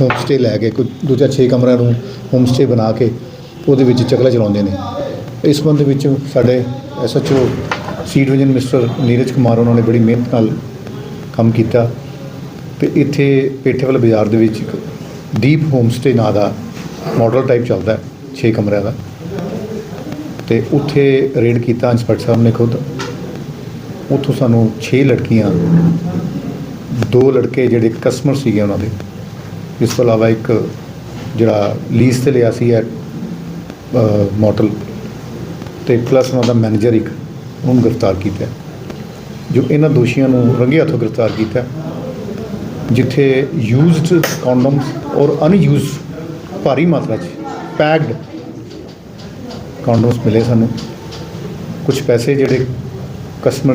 Home stay ਲੈ ਕੇ, ਕੋਈ ਦੂਜਾ 6 ਕਮਰਿਆਂ ਨੂੰ ਹੋਮ ਸਟੇ ਬਣਾ ਕੇ ਉਹਦੇ ਵਿੱਚ ਚਕਲਾ ਚਲਾਉਂਦੇ ਨੇ। ਇਸ ਸੰਬੰਧ ਵਿੱਚ ਸਾਡੇ SHO C division mister Neeraj Kumar, ਉਹਨਾਂ ਨੇ ਬੜੀ ਮਿਹਨਤ ਨਾਲ ਕੰਮ ਕੀਤਾ ਤੇ ਇੱਥੇ ਪੇਠੇਵਾਲ ਬਾਜ਼ਾਰ ਦੇ ਵਿੱਚ ਇੱਕ ਦੀਪ ਹੋਮ ਸਟੇ ਨਾਂ ਦਾ ਮਾਡਲ ਟਾਈਪ ਚੱਲਦਾ 6 ਕਮਰਿਆਂ ਦਾ। ਤੇ ਉੱਥੇ ਰੇਡ ਕੀਤਾ ਇੰਸਪੈਕਟਰ ਸਾਹਿਬ ਨੇ ਖੁਦ। ਉੱਥੋਂ ਸਾਨੂੰ 6 ਲੜਕੀਆਂ, ਦੋ ਲੜਕੇ ਜਿਹੜੇ ਕਸਟਮਰ ਸੀਗੇ ਉਹਨਾਂ ਦੇ। ਇਸ ਤੋਂ ਇਲਾਵਾ ਇੱਕ ਜਿਹੜਾ ਲੀਜ਼ ਤੇ ਲਿਆ ਸੀ ਹੈ ਮੋਟਲ ਤੇ ਪਲੱਸ ਉਹਨਾਂ ਦਾ ਮੈਨੇਜਰ ਇੱਕ, ਉਹਨੂੰ ਗ੍ਰਿਫਤਾਰ ਕੀਤਾ। ਜੋ ਇਹਨਾਂ ਦੋਸ਼ੀਆਂ ਨੂੰ ਰੰਗੇ ਹੱਥੋਂ ਗ੍ਰਿਫਤਾਰ ਕੀਤਾ, ਜਿੱਥੇ ਯੂਜ਼ਡ ਕੰਡੋਮਸ ਔਰ ਅਨਯੂਜ਼ਡ ਭਾਰੀ ਮਾਤਰਾ 'ਚ ਪੈਕਡ ਕੰਡੋਮਸ ਮਿਲੇ ਸਾਨੂੰ। ਕੁਝ ਪੈਸੇ ਜਿਹੜੇ ਕਸਟਮਰ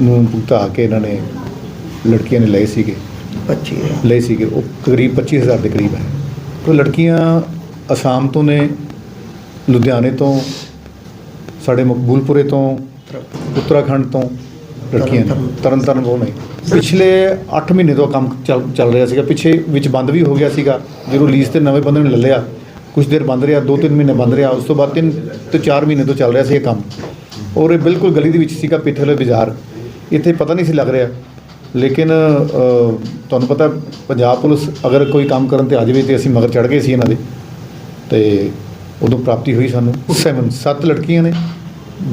ਨੂੰ ਭੁਗਤਾ ਕੇ ਇਹਨਾਂ ਨੇ, ਲੜਕੀਆਂ ਨੇ ਲਏ ਸੀਗੇ। 25 ਲਏ ਸੀਗੇ ਉਹ ਕਰੀਬ 25000 ਦੇ ਕਰੀਬ ਹੈ। ਉਹ ਲੜਕੀਆਂ ਅਸਾਮ ਤੋਂ ਨੇ ਲੁਧਿਆਣੇ ਤੋਂ ਸਾਡੇ ਮਕਬੂਲਪੁਰੇ ਤੋਂ ਉੱਤਰਾਖੰਡ ਤੋਂ ਲੜਕੀਆਂ ਨੇ ਤਰਨ ਤਾਰਨ ਤੋਂ ਨਹੀਂ ਪਿਛਲੇ 8 ਮਹੀਨੇ ਤੋਂ ਕੰਮ ਚੱਲ ਰਿਹਾ ਸੀਗਾ। ਪਿੱਛੇ ਵਿੱਚ ਬੰਦ ਵੀ ਹੋ ਗਿਆ ਸੀਗਾ। ਜਦੋਂ ਲੀਜ਼ ਤੇ ਨਵੇਂ ਬੰਦੇ ਨੇ ਲੈ ਲਿਆ ਕੁਝ ਦੇਰ ਬੰਦ ਰਿਹਾ 2-3 ਮਹੀਨੇ ਬੰਦ ਰਿਹਾ ਉਸ ਤੋਂ ਬਾਅਦ 3 ਤੋਂ 4 ਮਹੀਨੇ ਤੋਂ ਚੱਲ ਰਿਹਾ ਸੀ ਇਹ ਕੰਮ। ਔਰ ਇਹ ਬਿਲਕੁਲ ਗਲੀ ਦੇ ਵਿੱਚ ਸੀਗਾ ਪਿੱਠੇ ਵਾਲੇ ਬਾਜ਼ਾਰ। ਇੱਥੇ ਪਤਾ ਨਹੀਂ ਸੀ ਲੱਗ ਰਿਹਾ ਲੇਕਿਨ ਤੁਹਾਨੂੰ ਪਤਾ ਪੰਜਾਬ ਪੁਲਿਸ ਅਗਰ ਕੋਈ ਕੰਮ ਕਰਨ ਤੇ ਆ ਜਾਵੇ ਤੇ ਅਸੀਂ ਮਗਰ ਚੜ ਗਏ ਸੀ ਇਹਨਾਂ ਦੇ ਤੇ ਉਦੋਂ ਪ੍ਰਾਪਤੀ ਹੋਈ ਸਾਨੂੰ। ਸੈਵਨ ਸੱਤ ਲੜਕੀਆਂ ਨੇ।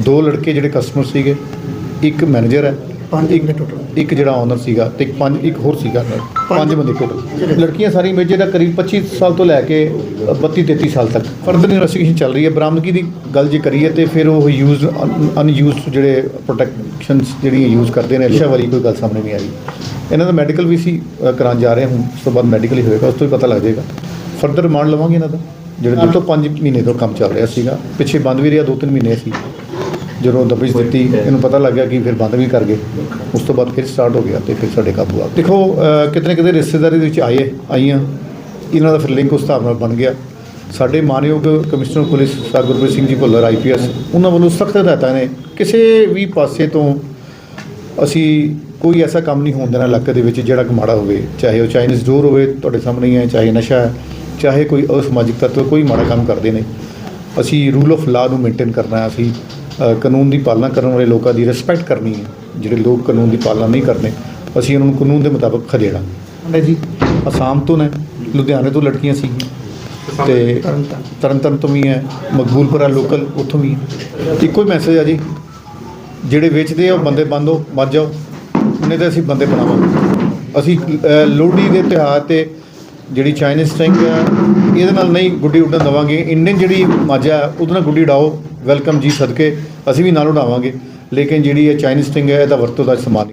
ਦੋ ਲੜਕੇ ਜਿਹੜੇ ਕਸਟਮਰ ਸੀਗੇ ਇੱਕ ਮੈਨੇਜਰ ਹੈ। ਪੰਜ ਇੱਕ total। ਇੱਕ ਜਿਹੜਾ ਓਨਰ ਸੀਗਾ ਤੇ ਇੱਕ ਪੰਜ ਇੱਕ ਹੋਰ ਸੀਗਾ ਨਾਲ। ਪੰਜ ਬੰਦੇ ਟੋਟਲ ਲੜਕੀਆਂ ਸਾਰੀਆਂ ਮੇਜੇ ਦਾ ਕਰੀਬ 25 ਸਾਲ ਤੋਂ ਲੈ ਕੇ 32 33 ਸਾਲ ਤੱਕ। ਫਰਦਰ ਇਨਵੈਸਟੀਗੇਸ਼ਨ ਚੱਲ ਰਹੀ ਹੈ। ਬਰਾਮਦਗੀ ਦੀ ਗੱਲ ਜੇ ਕਰੀਏ ਤੇ ਫਿਰ ਉਹ ਯੂਜ਼ ਅਨਯੂਜ਼ਡ ਜਿਹੜੇ ਪ੍ਰੋਟੈਕਸ਼ਨਸ ਜਿਹੜੀਆਂ ਯੂਜ਼ ਕਰਦੇ ਨੇ ਨਸ਼ਾ ਵਾਲੀ ਕੋਈ ਗੱਲ ਸਾਹਮਣੇ ਨਹੀਂ ਆਈ ਇਹਨਾਂ ਦਾ ਮੈਡੀਕਲ ਵੀ ਸੀ ਕਰਾਉਣ ਜਾ ਰਹੇ ਹੁਣ ਉਸ ਤੋਂ ਬਾਅਦ ਮੈਡੀਕਲ ਹੀ ਹੋਏਗਾ ਉਸ ਤੋਂ ਹੀ ਪਤਾ ਲੱਗ ਜਾਏਗਾ। ਫਰਦਰ ਰਿਮਾਂਡ ਲਵਾਂਗੇ ਇਹਨਾਂ ਦਾ ਜਿਹੜੇ ਦੋ ਤੋਂ 5 ਮਹੀਨੇ ਤੋਂ ਕੰਮ ਚੱਲ ਰਿਹਾ ਸੀਗਾ। ਪਿੱਛੇ ਬੰਦ ਵੀ ਰਿਹਾ 2-3 ਮਹੀਨੇ ਸੀ। ਜਦੋਂ ਦਬਿਸ਼ ਦਿੱਤੀ ਇਹਨੂੰ ਪਤਾ ਲੱਗ ਗਿਆ ਕਿ ਫਿਰ ਬੰਦ ਵੀ ਕਰ ਗਏ। ਉਸ ਤੋਂ ਬਾਅਦ ਫਿਰ ਸਟਾਰਟ ਹੋ ਗਿਆ ਤੇ ਫਿਰ ਸਾਡੇ ਕਾਬੂ ਆ ਗਏ। ਦੇਖੋ ਅਹ, ਕਿਤੇ ਨਾ ਕਿਤੇ ਰਿਸ਼ਤੇਦਾਰੀ ਦੇ ਵਿੱਚ ਆਏ ਆਈਆਂ। ਇਹਨਾਂ ਦਾ ਫਿਰ ਲਿੰਕ ਉਸ ਹਿਸਾਬ ਨਾਲ ਬਣ ਗਿਆ। ਸਾਡੇ ਮਾਨਯੋਗ commissioner police sir Gurpreet Singh ji Bhullar IPS ਉਹਨਾਂ ਵੱਲੋਂ ਸਖਤ ਹਦਾਇਤਾਂ ਨੇ। ਕਿਸੇ ਵੀ ਪਾਸੇ ਤੋਂ ਅਸੀਂ ਕੋਈ ਐਸਾ ਕੰਮ ਨਹੀਂ ਹੋਣ ਦੇਣਾ ਇਲਾਕੇ ਦੇ ਵਿੱਚ ਜਿਹੜਾ ਕਿ ਮਾੜਾ ਹੋਵੇ। ਚਾਹੇ ਉਹ ਚਾਈਨੀਜ਼ ਡੋਰ ਹੋਵੇ ਤੁਹਾਡੇ ਸਾਹਮਣੇ ਹੀ ਹੈ ਚਾਹੇ ਨਸ਼ਾ ਹੈ ਚਾਹੇ ਕੋਈ ਅਸਮਾਜਿਕ ਤੱਤ ਕੋਈ ਮਾੜਾ ਕੰਮ ਕਰਦੇ ਨੇ। ਅਸੀਂ ਰੂਲ ਆਫ ਲਾ ਨੂੰ ਮੇਨਟੇਨ ਕਰਨਾ ਹੈ ਅਸੀਂ ਕਾਨੂੰਨ ਦੀ ਪਾਲਣਾ ਕਰਨ ਵਾਲੇ ਲੋਕਾਂ ਦੀ ਰਿਸਪੈਕਟ ਕਰਨੀ ਹੈ। ਜਿਹੜੇ ਲੋਕ ਕਾਨੂੰਨ ਦੀ ਪਾਲਣਾ ਨਹੀਂ ਕਰਦੇ ਅਸੀਂ ਉਹਨਾਂ ਨੂੰ ਕਾਨੂੰਨ ਦੇ ਮੁਤਾਬਕ ਖਦੇੜਾ। ਨੇ ਜੀ। ਅਸਾਮ ਤੋਂ ਨੇ ਲੁਧਿਆਣੇ ਤੋਂ ਲੜਕੀਆਂ ਸੀਗੀਆਂ ਤੇ। ਤਰਨਤਾਰਨ ਤੋਂ ਵੀ ਹੈ ਮਕਬੂਲਪੁਰਾ ਲੋਕਲ ਉੱਥੋਂ ਵੀ ਹੈ। ਇੱਕੋ ਹੀ ਮੈਸੇਜ ਆ ਜੀ। ਜਿਹੜੇ ਵੇਚਦੇ ਆ ਉਹ ਬੰਦੇ ਬੰਦ ਹੋ ਮਰ ਜਾਓ। ਨਹੀਂ ਤਾਂ ਅਸੀਂ ਬੰਦੇ ਬਣਾਵਾਂਗੇ। ਅਸੀਂ ਲੋਹੜੀ ਦੇ ਤਿਉਹਾਰ ਤੇ ਜਿਹੜੀ ਚਾਈਨੀਜ਼ ਸਟਿੰਗ ਹੈ ਇਹਦੇ ਨਾਲ ਨਹੀਂ ਗੁੱਡੀ ਉੱਡਣ ਦਵਾਂਗੇ। ਇੰਡੀਅਨ ਜਿਹੜੀ ਮਾਝਾ ਹੈ, ਉਹਦੇ ਨਾਲ ਗੁੱਡੀ ਉਡਾਓ। ਵੈਲਕਮ ਜੀ ਸਦਕੇ। ਅਸੀਂ ਵੀ ਨਾਲ ਉਡਾਵਾਂਗੇ। ਲੇਕਿਨ ਜਿਹੜੀ ਇਹ ਚਾਈਨੀਜ਼ ਸਟਿੰਗ ਹੈ ਇਹਦਾ ਵਰਤੋਂ ਦਾ ਇਸਤੇਮਾਲ